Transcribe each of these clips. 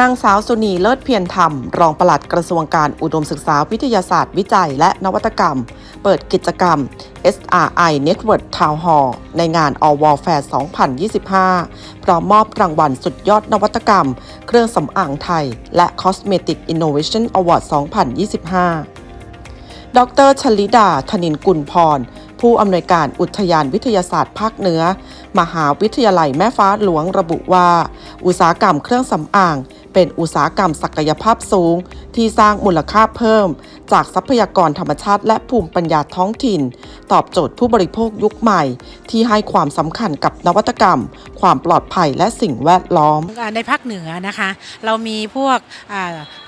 นางสาวสุนีเลิศเพียรธรรม รองปลัดกระทรวงการอุดมศึกษาวิทยาศาสตร์วิจัยและนวัตกรรม เปิดกิจกรรม SRI Network Town Hall ในงาน All World Fair 2025 พร้อมมอบรางวัลสุดยอดนวัตกรรม เครื่องสำอางไทย และ Cosmetic Innovation Award 2025 ดรชลิดาธนินกุลพรผู้อำนวยการอุทยานวิทยาศาสตร์ภาคเหนือ มหาวิทยาลัยแม่ฟ้าหลวงระบุว่า อุตสาหกรรมเครื่องสำอาง เป็นอุตสาหกรรมศักยภาพสูง ที่สร้างมูลค่าเพิ่ม จากทรัพยากรธรรมชาติและภูมิปัญญาท้องถิ่น ตอบโจทย์ผู้บริโภคยุคใหม่ ที่ให้ความสำคัญกับนวัตกรรม ความปลอดภัยและสิ่งแวดล้อม ในภาคเหนือนะคะ เรามีพวก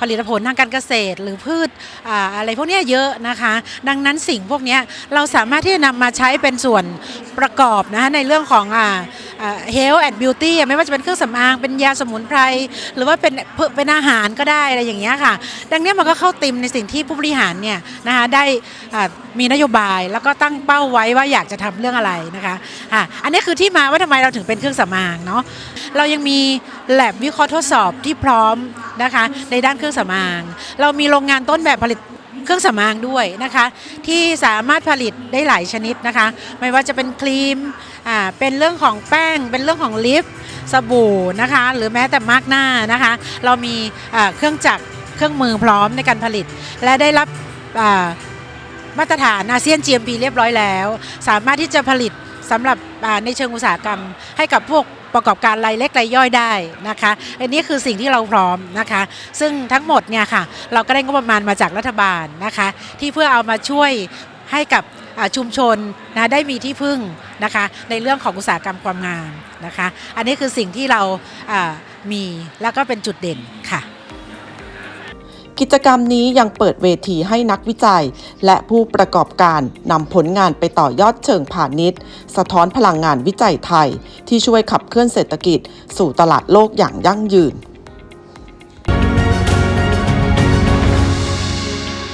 ผลิตผลทางการเกษตร หรือพืชออะไรพวกนี้เยอะนะคะ ดังนั้นสิ่งพวกนี้เราสามารถที่จะนำมาใช้เป็นส่วนประกอบนะคะในเรื่องของอ่าอ่า health and beauty อะไม่ว่าจะเป็นเครื่องสำอางเป็นยาสมุนไพร หรือว่าเป็นเป็นอาหารก็ได้อะไรอย่างเงี้ยค่ะ ดังนี้มันก็เข้าติมในสิ่งที่ผู้บริหารเนี่ยนะคะได้มีนโยบายแล้วก็ตั้งเป้าไว้ว่าอยากจะทำเรื่องอะไรนะคะอะอันนี้คือที่มาว่าทำไมเราถึงเป็นเครื่องสำอางเนาะเรายังมีแลบวิเคราะห์ทดสอบที่พร้อมนะคะในด้านเครื่องสำอาง เรามีโรงงานต้นแบบผลิต เครื่องสำอางด้วยนะคะ ที่สามารถผลิตได้หลายชนิดนะคะ ไม่ว่าจะเป็นครีมอ่าเป็นเรื่องของแป้ง เป็นเรื่องของลิปสบู่นะคะ หรือแม้แต่มาร์กหน้านะคะ เรามีอ่าเครื่องจักรเครื่องมือพร้อมในการผลิต และได้รับอ่ามาตรฐานอาเซียน GMP เรียบร้อยแล้ว สามารถที่จะผลิต สำหรับในเชิงอุตสาหกรรม ให้กับพวกประกอบการรายเล็กรายย่อยได้นะคะอันนี้คือสิ่งที่เราพร้อมนะคะ ซึ่งทั้งหมดเนี่ยค่ะ เราก็ได้งบประมาณมาจากรัฐบาลนะคะ ที่เพื่อเอามาช่วยให้กับชุมชนนะได้มีที่พึ่งนะคะ ในเรื่องของอุตสาหกรรมความงามนะคะ อันนี้คือสิ่งที่เราอ่ามีแล้วก็เป็นจุดเด่นค่ะ กิจกรรมนี้ยังเปิดเวทีให้นักวิจัย และผู้ประกอบการนำผลงานไปต่อยอดเชิงพาณิชย์ สะท้อนพลังงานวิจัยไทย ที่ช่วยขับเคลื่อนเศรษฐกิจ สู่ตลาดโลกอย่างยั่งยืน